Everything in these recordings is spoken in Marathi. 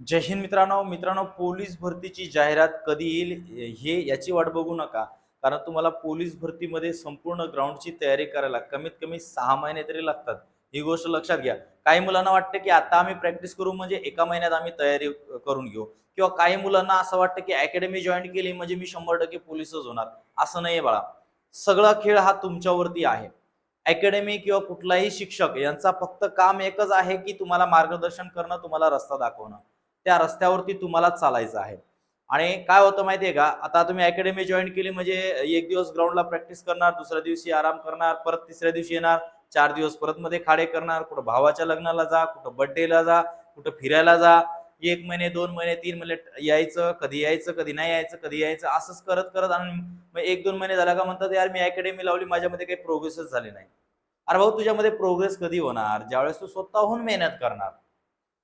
जय हिंद मित्रांनो. मित्रांनो पोलीस भरतीची जाहिरात कधी येईल हे याची वाट बघू नका. कारण तुम्हाला पोलीस भरतीमध्ये संपूर्ण ग्राउंडची तयारी करायला कमीत कमी सहा महिने तरी लागतात. ही गोष्ट लक्षात घ्या. काही मुलांना वाटतं की आता आम्ही प्रॅक्टिस करू म्हणजे एका महिन्यात आम्ही तयारी करून घेऊ. किंवा काही मुलांना असं वाटतं की अकॅडमी जॉईन केली म्हणजे मी शंभर टक्के पोलीसच होणार. असं नाही बाळा. सगळा खेळ हा तुमच्यावरती आहे. अकॅडमी किंवा कुठलाही शिक्षक यांचा फक्त काम एकच आहे की तुम्हाला मार्गदर्शन करणं तुम्हाला रस्ता दाखवणं. त्या रस्त्यावरती तुम्हाला चालायचं आहे. आणि काय होतं माहितीये का? आता तुम्ही अकॅडमी जॉईन केली म्हणजे एक दिवस ग्राउंडला प्रॅक्टिस करणार दुसऱ्या दिवशी आराम करणार परत तिसऱ्या दिवशी येणार चार दिवस परत मध्ये खाडे करणार कुठं भावाच्या लग्नाला जा कुठं बर्थडेला जा कुठं फिरायला जा एक महिने दोन महिने तीन महिने यायचं कधी यायचं कधी नाही यायचं कधी यायचं असंच करत करत आणि एक दोन महिने झाला का म्हणतात यार मी अकॅडमी लावली माझ्यामध्ये काही प्रोग्रेसच झाले नाही. अरे भाऊ तुझ्यामध्ये प्रोग्रेस कधी होणार? ज्यावेळेस तू स्वतःहून मेहनत करणार.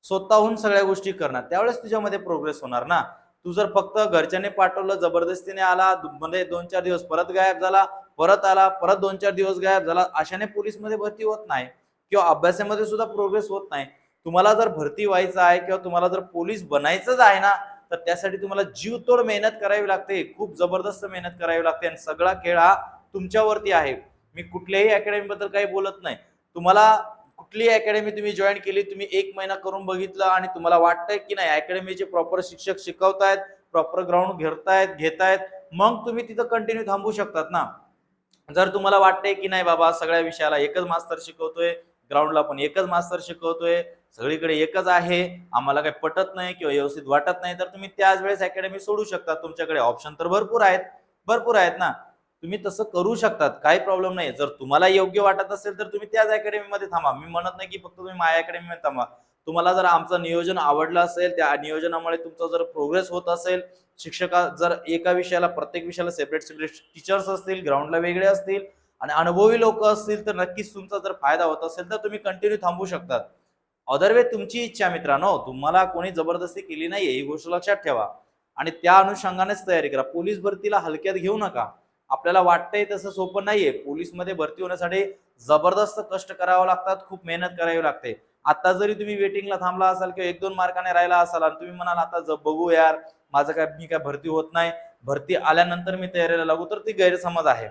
स्वतःहून सगळ्या गोष्टी करणार. त्यावेळेस तुझ्यामध्ये प्रोग्रेस होणार ना. तू जर फक्त घरच्याने पाठवलं जबरदस्तीने आला दु- मध्ये दोन चार दिवस परत गायब झाला परत आला परत दोन चार दिवस गायब झाला अशाने पोलीसमध्ये भरती होत नाही किंवा अभ्यासामध्ये सुद्धा प्रोग्रेस होत नाही. तुम्हाला जर भरती व्हायचं आहे किंवा तुम्हाला जर पोलीस बनायचंच आहे ना तर त्यासाठी तुम्हाला जीवतोड मेहनत करावी लागते. खूप जबरदस्त मेहनत करावी लागते आणि सगळा खेळ हा तुमच्यावरती आहे. मी कुठल्याही अकॅडमीबद्दल काही बोलत नाही. तुम्हाला कुठली अकॅडमी तुम्ही जॉईन केली तुम्ही एक महिना करून बघितलं आणि तुम्हाला वाटतंय की नाही अकॅडमीचे प्रॉपर शिक्षक शिकवतायत प्रॉपर ग्राउंड घेतायत घेतायत मग तुम्ही तिथं कंटिन्यू थांबू शकतात ना. जर तुम्हाला वाटतंय की नाही बाबा सगळ्या विषयाला एकच मास्तर शिकवतोय ग्राउंडला पण एकच मास्तर शिकवतोय सगळीकडे एकच आहे आम्हाला काही पटत नाही किंवा व्यवस्थित वाटत नाही तर तुम्ही त्याच वेळेस अकॅडमी सोडू शकता. तुमच्याकडे ऑप्शन तर भरपूर आहेत भरपूर आहेत ना. तुम्ही तसं करू शकतात काही प्रॉब्लेम नाही जर तुम्हाला योग्य वाटत असेल तर तुम्ही त्याच अकॅडमीमध्ये थांबा. मी म्हणत नाही की फक्त तुम्ही माझ्या अकॅडमीमध्ये थांबा. तुम्हाला जर आमचं नियोजन आवडलं असेल त्या नियोजनामुळे तुमचा जर प्रोग्रेस होत असेल शिक्षका जर एका विषयाला प्रत्येक विषयाला सेपरेट सेपरेट टीचर्स असतील ग्राउंडला वेगळे असतील आणि अनुभवी लोक असतील तर नक्कीच तुमचा जर फायदा होत असेल तर तुम्ही कंटिन्यू थांबू शकतात. अदरवे तुमची इच्छा मित्रांनो तुम्हाला कोणी जबरदस्ती केली नाहीये ही गोष्ट लक्षात ठेवा. आणि त्या अनुषंगानेच तयारी करा. पोलीस भरतीला हलक्यात घेऊ नका. आपल्याला वाटतंय तसं सोपं नाहीये. पोलीसमध्ये भरती होण्यासाठी जबरदस्त कष्ट करावं लागतात खूप मेहनत करावी लागते. आता जरी तुम्ही वेटिंगला थांबला असाल किंवा एक दोन मार्काने राहिला असाल आणि तुम्ही म्हणाल आता बघू यार माझं काय मी काय भरती होत नाही. भरती आल्यानंतर मी तयारीला लागू तर ती गैरसमज आहे.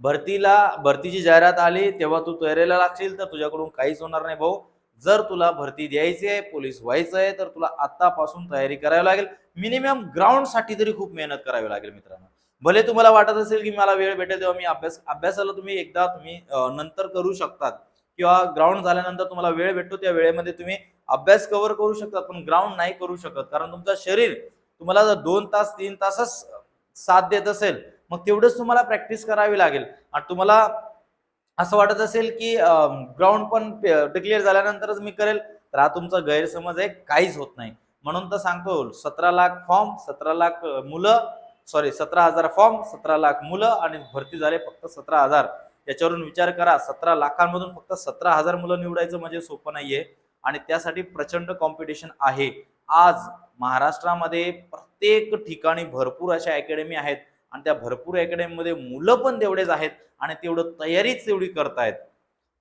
भरतीला भरतीची जाहिरात आली तेव्हा तू तयारीला लागशील तर तुझ्याकडून काहीच होणार नाही भाऊ. जर तुला भरती द्यायची आहे पोलीस व्हायचं आहे तर तुला आतापासून तयारी करावी लागेल. मिनिमम ग्राउंडसाठी तरी खूप मेहनत करावी लागेल मित्रांनो. भले तुम्हाला वाटत असेल की मला वेळ भेटेल तेव्हा मी अभ्यास अभ्यासाला तुम्ही एकदा तुम्ही नंतर करू शकतात. किंवा ग्राउंड झाल्यानंतर तुम्हाला वेळ भेटतो त्या वेळेमध्ये तुम्ही अभ्यास कव्हर करू शकता पण ग्राउंड नाही करू शकत. कारण तुमचं शरीर तुम्हाला जर दोन तास तीन तासच साथ देत असेल मग तेवढंच तुम्हाला प्रॅक्टिस करावी लागेल. आणि तुम्हाला असं वाटत असेल की ग्राउंड पण डिक्लेअर झाल्यानंतरच मी करेल तर हा तुमचा गैरसमज आहे काहीच होत नाही. म्हणून तर सांगतो सतरा लाख फॉर्म सतरा लाख मुलं सॉरी सतरा हजार फॉर्म सतरा लाख मुलं आणि भरती झाले फक्त सतरा हजार. याच्यावरून विचार करा सतरा लाखांमधून फक्त सतरा हजार मुलं निवडायचं म्हणजे सोपं नाहीये. आणि त्यासाठी प्रचंड कॉम्पिटिशन आहे. आज महाराष्ट्रामध्ये प्रत्येक ठिकाणी भरपूर अशा अकॅडमी आहेत. आणि त्या भरपूर अकॅडमीमध्ये मुलं पण तेवढेच आहेत. आणि तेवढं तयारीच तेवढी करतायत.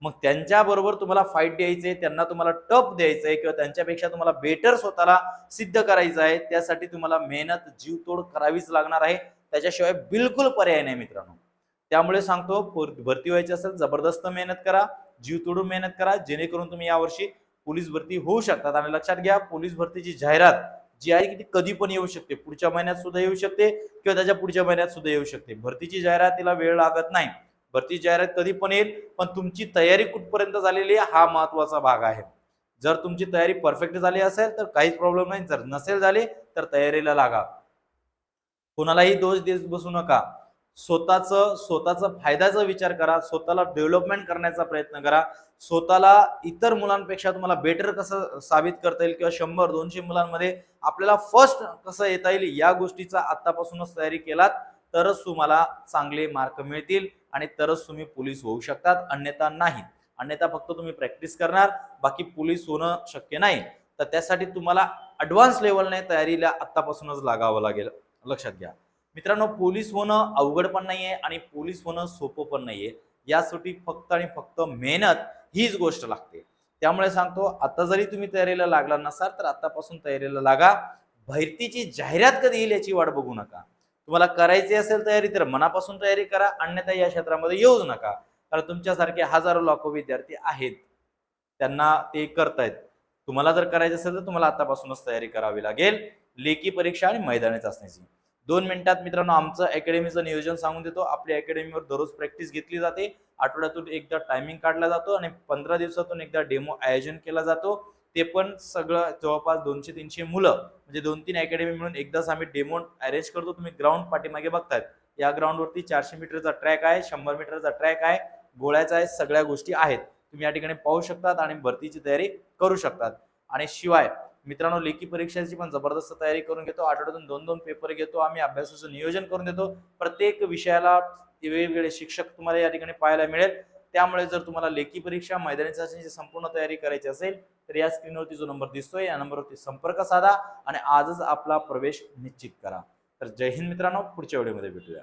मग त्यांच्याबरोबर तुम्हाला फाईट द्यायचे त्यांना तुम्हाला टप द्यायचंय किंवा त्यांच्यापेक्षा तुम्हाला बेटर स्वतःला सिद्ध करायचं आहे त्यासाठी तुम्हाला मेहनत जीवतोड करावीच लागणार आहे. त्याच्याशिवाय बिलकुल पर्याय नाही मित्रांनो. त्यामुळे सांगतो भरती व्हायची असेल जबरदस्त मेहनत करा जीव तोडून मेहनत करा जेणेकरून तुम्ही यावर्षी पोलीस भरती होऊ शकतात. आणि लक्षात घ्या पोलीस भरतीची जाहिरात जी आहे की ती कधी पण येऊ शकते. पुढच्या महिन्यात सुद्धा येऊ शकते किंवा त्याच्या पुढच्या महिन्यात सुद्धा येऊ शकते. भरतीची जाहिरातीला वेळ लागत नाही. भरती जाहिरात कधी पण येईल पण तुमची तयारी कुठपर्यंत झालेली आहे हा महत्त्वाचा भाग आहे. जर तुमची तयारी परफेक्ट झाली असेल तर काहीच प्रॉब्लेम नाही. जर नसेल झाली तर तयारीला लागा. कोणालाही दोष देत बसू नका. स्वतःचं स्वतःचा फायद्याचा विचार करा. स्वतःला डेव्हलपमेंट करण्याचा प्रयत्न करा. स्वतःला इतर मुलांपेक्षा तुम्हाला बेटर कसं साबित करता येईल किंवा शंभर दोनशे मुलांमध्ये आपल्याला फर्स्ट कसं येता येईल या गोष्टीचा आतापासूनच तयारी केलात. तरच तुम्हाला चांगले मार्क मिळतील आणि तरच तुम्ही पोलीस होऊ शकतात अन्यथा नाही. अन्यथा फक्त तुम्ही प्रॅक्टिस करणार बाकी पोलीस होणं शक्य नाही. तर त्यासाठी तुम्हाला अडव्हान्स लेवलने तयारीला आत्तापासूनच लागावं लागेल. लक्षात घ्या. मित्रांनो पोलीस होणं अवघड पण नाहीये आणि पोलीस होणं सोपं पण नाहीये. यासाठी फक्त आणि फक्त मेहनत हीच गोष्ट लागते. त्यामुळे सांगतो आता जरी तुम्ही तयारीला लागला नसाल तर आतापासून तयारीला लागा. भरतीची जाहिरात कधी येईल याची वाट बघू नका. तुम्हाला करायची असेल तयारी तर मनापासून तयारी करा अन्यथा या क्षेत्रामध्ये येऊच नका. कारण तुमच्यासारखे हजारो लाखो विद्यार्थी आहेत. त्यांना ते करतायत. तुम्हाला जर करायचं असेल तर तुम्हाला आतापासूनच तयारी करावी लागेल. लेखी परीक्षा आणि मैदानी चाचणीची दोन मिनिटात मित्रांनो आमचं अकॅडमीचं नियोजन सांगून देतो. आपल्या अकॅडमीवर दररोज प्रॅक्टिस घेतली जाते. आठवड्यातून एकदा टायमिंग काढला जातो आणि पंधरा दिवसातून एकदा डेमो आयोजन केला जातो. ते पण सगळं जवळपास दोनशे तीनशे मुलं म्हणजे दोन तीन अकॅडमी मिळून एकदाच आम्ही डेमो अरेंज करतो. तुम्ही ग्राउंड पाठीमागे बघतायत. या ग्राउंडवरती चारशे मीटरचा ट्रॅक आहे शंभर मीटरचा ट्रॅक आहे गोळ्याचा आहे सगळ्या गोष्टी आहेत. तुम्ही या ठिकाणी पाहू शकतात आणि भरतीची तयारी करू शकतात. आणि शिवाय मित्रांनो लेखी परीक्षांची पण जबरदस्त तयारी करून घेतो. आठवड्यातून दोन दोन पेपर घेतो. आम्ही अभ्यासाचं नियोजन करून देतो. प्रत्येक विषयाला वेगवेगळे शिक्षक तुम्हाला या ठिकाणी पाहायला मिळेल. त्यामुळे जर तुम्हाला लेखी परीक्षा मैदानी चाचणीची संपूर्ण तयारी करायची असेल तर या स्क्रीनवरती जो नंबर दिसतोय या नंबरवरती संपर्क साधा आणि आजच आपला प्रवेश निश्चित करा. तर जय हिंद मित्रांनो पुढच्या व्हिडिओमध्ये भेटूया.